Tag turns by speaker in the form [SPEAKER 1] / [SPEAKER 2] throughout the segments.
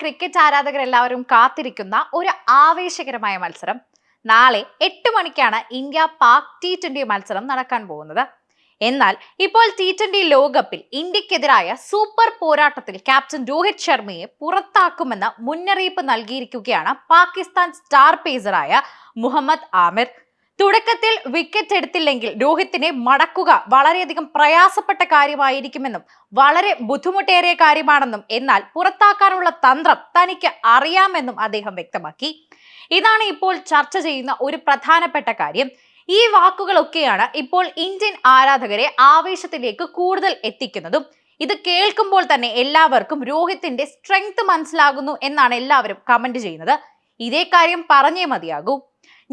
[SPEAKER 1] Cricket ആരാധകർ എല്ലാവരും കാത്തിരിക്കുന്ന ഒരു ആവേശകരമായ മത്സരം. നാളെ എട്ട് മണിക്കാണ് ഇന്ത്യ പാക് ടി ട്വന്റി മത്സരം നടക്കാൻ പോകുന്നത്. എന്നാൽ ഇപ്പോൾ ടി ട്വന്റി ലോകകപ്പിൽ ഇന്ത്യക്കെതിരായ സൂപ്പർ പോരാട്ടത്തിൽ ക്യാപ്റ്റൻ രോഹിത് ശർമ്മയെ പുറത്താക്കുമെന്ന മുന്നറിയിപ്പ് നൽകിയിരിക്കുകയാണ് പാകിസ്ഥാൻ സ്റ്റാർ പേസറായ മുഹമ്മദ് ആമിർ. തുടക്കത്തിൽ വിക്കറ്റ് എടുത്തില്ലെങ്കിൽ രോഹിത്തിനെ മടക്കുക വളരെയധികം പ്രയാസപ്പെട്ട കാര്യമായിരിക്കുമെന്നും വളരെ ബുദ്ധിമുട്ടേറിയ കാര്യമാണെന്നും എന്നാൽ പുറത്താക്കാനുള്ള തന്ത്രം തനിക്ക് അറിയാമെന്നും അദ്ദേഹം വ്യക്തമാക്കി. ഇതാണ് ഇപ്പോൾ ചർച്ച ചെയ്യുന്ന ഒരു പ്രധാനപ്പെട്ട കാര്യം. ഈ വാക്കുകളൊക്കെയാണ് ഇപ്പോൾ ഇന്ത്യൻ ആരാധകരെ ആവേശത്തിലേക്ക് കൂടുതൽ എത്തിക്കുന്നതും ഇത് കേൾക്കുമ്പോൾ തന്നെ എല്ലാവർക്കും രോഹിത്തിന്റെ സ്ട്രെങ്ത് മനസ്സിലാകുന്നു എന്നാണ് എല്ലാവരും കമന്റ് ചെയ്യുന്നത്. ഇതേ കാര്യം പറഞ്ഞേ മതിയാകൂ.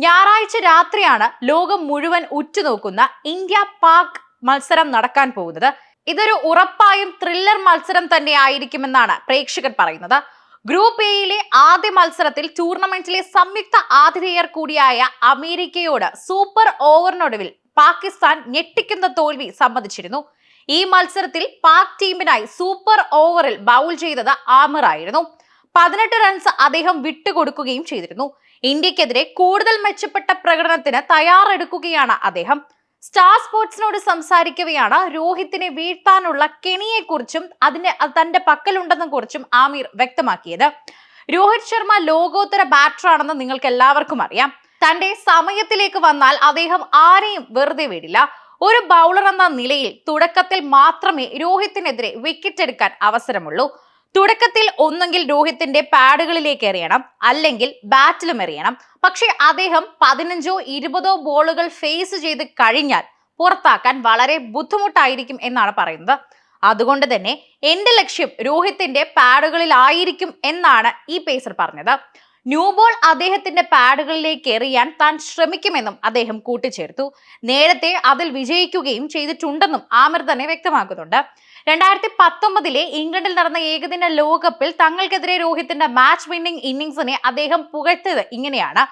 [SPEAKER 1] ഞായറാഴ്ച രാത്രിയാണ് ലോകം മുഴുവൻ ഉറ്റുനോക്കുന്ന ഇന്ത്യ പാക് മത്സരം നടക്കാൻ പോകുന്നത്. ഇതൊരു ഉറപ്പായും ത്രില്ലർ മത്സരം തന്നെ ആയിരിക്കുമെന്നാണ് പ്രേക്ഷകർ പറയുന്നത്. ഗ്രൂപ്പ് എയിലെ ആദ്യ മത്സരത്തിൽ ടൂർണമെന്റിലെ സംയുക്ത ആതിഥേയർ കൂടിയായ അമേരിക്കയോട് സൂപ്പർ ഓവറിനൊടുവിൽ പാകിസ്ഥാൻ ഞെട്ടിക്കുന്ന തോൽവി സമ്മതിച്ചിരുന്നു. ഈ മത്സരത്തിൽ പാക് ടീമിനായി സൂപ്പർ ഓവറിൽ ബൗൾ ചെയ്തത് ആമിർ ആയിരുന്നു പതിനെട്ട് റൺസ് അദ്ദേഹം വിട്ടുകൊടുക്കുകയും ചെയ്തിരുന്നു. ഇന്ത്യക്കെതിരെ കൂടുതൽ മെച്ചപ്പെട്ട പ്രകടനത്തിന് തയ്യാറെടുക്കുകയാണ് അദ്ദേഹം. സ്റ്റാർ സ്പോർട്സിനോട് സംസാരിക്കവെയാണ് രോഹിത്തിനെ വീഴ്ത്താനുള്ള കെണിയെക്കുറിച്ചും അതിന്റെ തന്റെ പക്കലുണ്ടെന്നും കുറിച്ചും ആമീർ വ്യക്തമാക്കിയത്. രോഹിത് ശർമ്മ ലോകോത്തര ബാറ്ററാണെന്ന് നിങ്ങൾക്ക് എല്ലാവർക്കും അറിയാം. തന്റെ സമയത്തിലേക്ക് വന്നാൽ അദ്ദേഹം ആരെയും വെറുതെ വിടില്ല. ഒരു ബൗളർ എന്ന നിലയിൽ തുടക്കത്തിൽ മാത്രമേ രോഹിത്തിനെതിരെ വിക്കറ്റ് എടുക്കാൻ അവസരമുള്ളൂ. തുടക്കത്തിൽ ഒന്നെങ്കിൽ രോഹിത്തിന്റെ പാഡുകളിലേക്ക് എറിയണം അല്ലെങ്കിൽ ബാറ്റിലും എറിയണം. പക്ഷെ അദ്ദേഹം പതിനഞ്ചോ ഇരുപതോ ബോളുകൾ ഫേസ് ചെയ്ത് കഴിഞ്ഞാൽ പുറത്താക്കാൻ വളരെ ബുദ്ധിമുട്ടായിരിക്കും എന്നാണ് പറയുന്നത്. അതുകൊണ്ട് തന്നെ എന്റെ ലക്ഷ്യം രോഹിത്തിന്റെ പാഡുകളിലായിരിക്കും എന്നാണ് ഈ പേസർ പറഞ്ഞത്. ന്യൂ ബോൾ അദ്ദേഹത്തിന്റെ പാഡുകളിലേക്ക് എറിയാൻ താൻ ശ്രമിക്കുമെന്നും അദ്ദേഹം കൂട്ടിച്ചേർത്തു. നേരത്തെ അതിൽ വിജയിക്കുകയും ചെയ്തിട്ടുണ്ടെന്നും ആമിർ തന്നെ വ്യക്തമാക്കുന്നുണ്ട്. രണ്ടായിരത്തി പത്തൊമ്പതിലെ ഇംഗ്ലണ്ടിൽ നടന്ന ഏകദിന ലോകകപ്പിൽ തങ്ങൾക്കെതിരെ രോഹിത്തിന്റെ മാച്ച് വിന്നിംഗ് ഇന്നിംഗ്സിനെ അദ്ദേഹം പുകഴ്ത്തിയത് ഇങ്ങനെയാണ്.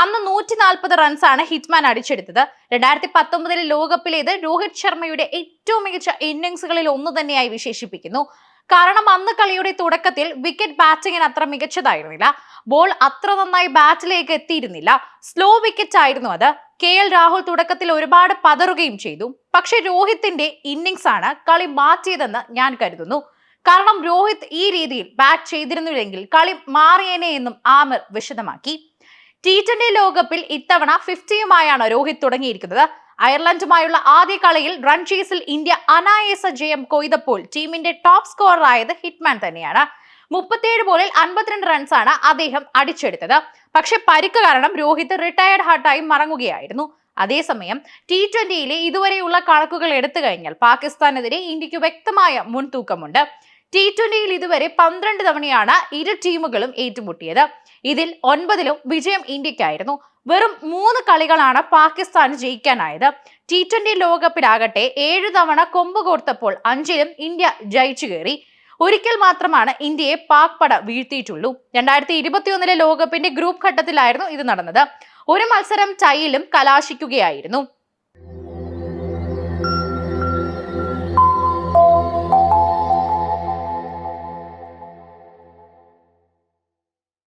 [SPEAKER 1] അന്ന് നൂറ്റി നാൽപ്പത് റൺസാണ് ഹിറ്റ്മാൻ അടിച്ചെടുത്തത്. രണ്ടായിരത്തി പത്തൊമ്പതിലെ ലോകകപ്പിലേത് രോഹിത് ശർമ്മയുടെ ഏറ്റവും മികച്ച ഇന്നിംഗ്സുകളിൽ ഒന്ന് തന്നെയായി വിശേഷിപ്പിക്കുന്നു. കാരണം അന്ന് കളിയുടെ തുടക്കത്തിൽ വിക്കറ്റ് ബാറ്റിങ്ങിന് അത്ര മികച്ചതായിരുന്നില്ല. ബോൾ അത്ര നന്നായി ബാറ്റിലേക്ക് എത്തിയിരുന്നില്ല. സ്ലോ വിക്കറ്റ് ആയിരുന്നു അത്. കെ എൽ രാഹുൽ തുടക്കത്തിൽ ഒരുപാട് പതറുകയും ചെയ്തു. പക്ഷെ രോഹിത്തിന്റെ ഇന്നിങ്സ് ആണ് കളി മാറ്റിയതെന്ന് ഞാൻ കരുതുന്നു. കാരണം രോഹിത് ഈ രീതിയിൽ ബാറ്റ് ചെയ്തിരുന്നില്ലെങ്കിൽ കളി മാറിയേനെ എന്നും ആമിർ വിശദമാക്കി. ടി ട്വന്റി ലോകകപ്പിൽ ഇത്തവണ ഫിഫ്റ്റിയുമായാണ് രോഹിത് തുടങ്ങിയിരിക്കുന്നത്. അയർലൻഡുമായുള്ള ആദ്യ കളിയിൽ റൺ ചേസിൽ ഇന്ത്യ അനായാസ ജയം കൊയ്തപ്പോൾ ടീമിന്റെ ടോപ്പ് സ്കോററായത് ഹിറ്റ്മാൻ തന്നെയാണ്. മുപ്പത്തിയേഴ് ബോളിൽ അൻപത്തിരണ്ട് റൺസാണ് അദ്ദേഹം അടിച്ചെടുത്തത്. പക്ഷെ പരിക്ക് കാരണം രോഹിത് റിട്ടയർഡ് ഹാർട്ടായി മറങ്ങുകയായിരുന്നു. അതേസമയം ടി ട്വന്റിയിലെ ഇതുവരെയുള്ള കണക്കുകൾ എടുത്തു കഴിഞ്ഞാൽ പാകിസ്ഥാനെതിരെ ഇന്ത്യയ്ക്ക് വ്യക്തമായ മുൻതൂക്കമുണ്ട്. ടി ട്വന്റിയിൽ ഇതുവരെ പന്ത്രണ്ട് തവണയാണ് ഇരു ടീമുകളും ഏറ്റുമുട്ടിയത്. ഇതിൽ ഒൻപതിലും വിജയം ഇന്ത്യക്കായിരുന്നു വെറും മൂന്ന് കളികളാണ് പാകിസ്ഥാന് ജയിക്കാനായത്. ടി ട്വന്റി ലോകകപ്പിലാകട്ടെ ഏഴു തവണ കൊമ്പ് കോർത്തപ്പോൾ അഞ്ചിലും ഇന്ത്യ ജയിച്ചു കയറി. ഒരിക്കൽ മാത്രമാണ് ഇന്ത്യയെ പാക് പട വീഴ്ത്തിയിട്ടുള്ളൂ. രണ്ടായിരത്തി ഇരുപത്തിയൊന്നിലെ ലോകകപ്പിന്റെ ഗ്രൂപ്പ് ഘട്ടത്തിലായിരുന്നു ഇത് നടന്നത്. ഒരു മത്സരം ടൈയിലും കലാശിക്കുകയായിരുന്നു.